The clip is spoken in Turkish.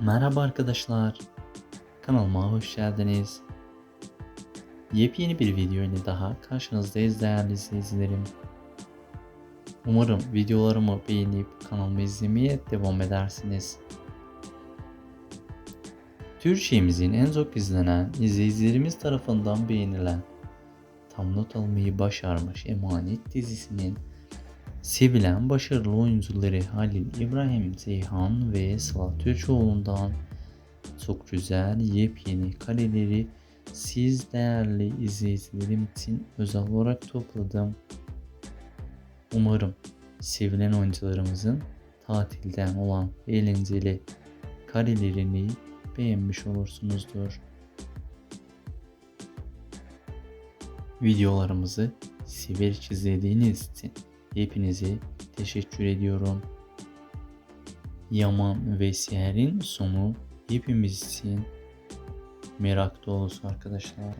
Merhaba arkadaşlar. Kanalıma hoş geldiniz. Yepyeni bir video ile daha karşınızdayız değerli izleyicilerim. Umarım videolarımı beğenip kanalımı izlemeye devam edersiniz. Türkiye'mizin en çok izlenen, izleyicilerimiz tarafından beğenilen, tam not almayı başarmış Emanet dizisinin Sevilen başarılı oyuncuları Halil İbrahim Ceyhan ve Sıla Türkoğlu'ndan çok güzel yepyeni kareleri siz değerli izleyicilerim için özel olarak topladım. Umarım sevilen oyuncularımızın tatilden olan eğlenceli karelerini beğenmiş olursunuzdur. Videolarımızı severek izlediğiniz için Hepinize teşekkür ediyorum. Yaman ve Seher'in sonu hepimiz için merak dolusu arkadaşlar.